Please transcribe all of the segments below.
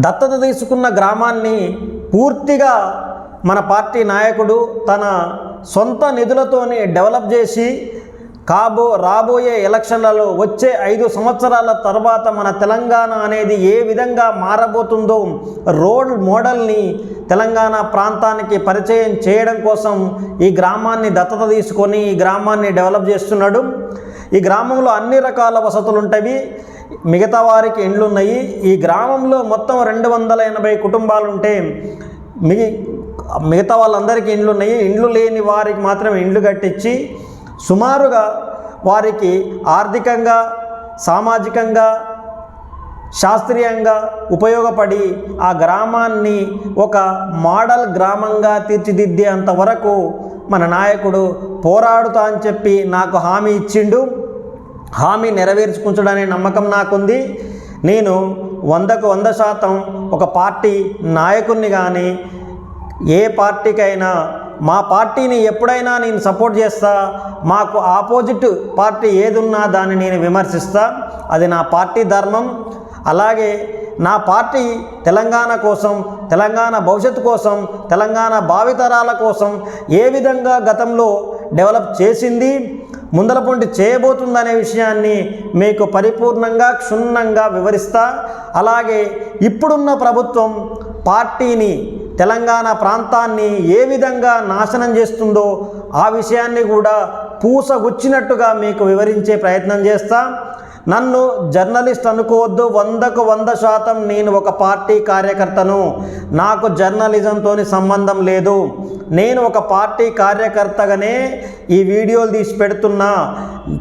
దత్తత తీసుకున్న గ్రామాన్ని పూర్తిగా మన పార్టీ నాయకుడు తన సొంత నిధులతోనే డెవలప్ చేసి కాబో రాబోయే ఎలక్షన్లలో వచ్చే ఐదు సంవత్సరాల తర్వాత మన తెలంగాణ అనేది ఏ విధంగా మారబోతుందో రోల్ మోడల్ని తెలంగాణ ప్రాంతానికి పరిచయం చేయడం కోసం ఈ గ్రామాన్ని దత్తత తీసుకొని ఈ గ్రామాన్ని డెవలప్ చేస్తున్నాడు. ఈ గ్రామంలో అన్ని రకాల వసతులు ఉంటాయి మిగతా వారికి ఇండ్లు ఉన్నాయి ఈ గ్రామంలో మొత్తం రెండు వందల ఎనభై కుటుంబాలు ఉంటే మిగి మిగతా వాళ్ళందరికీ ఇండ్లు ఉన్నాయి ఇండ్లు లేని వారికి మాత్రం ఇండ్లు కట్టించి సుమారుగా వారికి ఆర్థికంగా సామాజికంగా శాస్త్రీయంగా ఉపయోగపడి ఆ గ్రామాన్ని ఒక మోడల్ గ్రామంగా తీర్చిదిద్దేంత వరకు మన నాయకుడు పోరాడుతా అని చెప్పి నాకు హామీ ఇచ్చిండు. హామీ నెరవేర్చుకుంటాడనే నమ్మకం నాకుంది. నేను వందకు వంద శాతం ఒక పార్టీ నాయకుడిని కానీ ఏ పార్టీకైనా మా పార్టీని ఎప్పుడైనా నేను సపోర్ట్ చేస్తా మాకు ఆపోజిట్ పార్టీ ఏదున్నా దాన్ని నేను విమర్శిస్తా. అది నా పార్టీ ధర్మం. అలాగే నా పార్టీ తెలంగాణ కోసం తెలంగాణ భవిష్యత్తు కోసం తెలంగాణ భావితరాల కోసం ఏ విధంగా గతంలో డెవలప్ చేసింది ముందలపొంటి చేయబోతుందనే విషయాన్ని మీకు పరిపూర్ణంగా క్షుణ్ణంగా వివరిస్తా. అలాగే ఇప్పుడున్న ప్రభుత్వం పార్టీని తెలంగాణ ప్రాంతాన్ని ఏ విధంగా నాశనం చేస్తుందో ఆ విషయాన్ని కూడా పూసగుచ్చినట్టుగా మీకు వివరించే ప్రయత్నం చేస్తా. నన్ను జర్నలిస్ట్ అనుకోవద్దు వందకు వంద శాతం నేను ఒక పార్టీ కార్యకర్తను. నాకు జర్నలిజంతో సంబంధం లేదు. నేను ఒక పార్టీ కార్యకర్తగానే ఈ వీడియోలు తీసి పెడుతున్నా.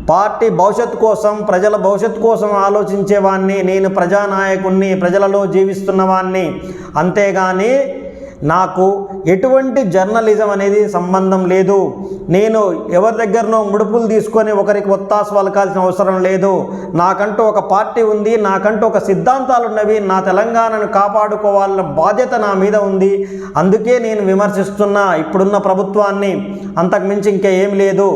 పార్టీ భవిష్యత్తు కోసం ప్రజల భవిష్యత్తు కోసం ఆలోచించేవాడిని నేను ప్రజానాయకుణ్ణి ప్రజలలో జీవిస్తున్నవాణ్ణి. అంతేగాని నాకు ఎటువంటి జర్నలిజం అనేది సంబంధం లేదు. నేను ఎవరి దగ్గరనో ముడుపులు తీసుకొని ఒకరికి ఒత్తాసు పలకాల్సిన అవసరం లేదు. నాకంటూ ఒక పార్టీ ఉంది నాకంటూ ఒక సిద్ధాంతాలు ఉన్నవి నా తెలంగాణను కాపాడుకోవాలన్న బాధ్యత నా మీద ఉంది. అందుకే నేను విమర్శిస్తున్నా ఇప్పుడున్న ప్రభుత్వాన్ని. అంతకుమించి ఇంకా ఏం లేదు.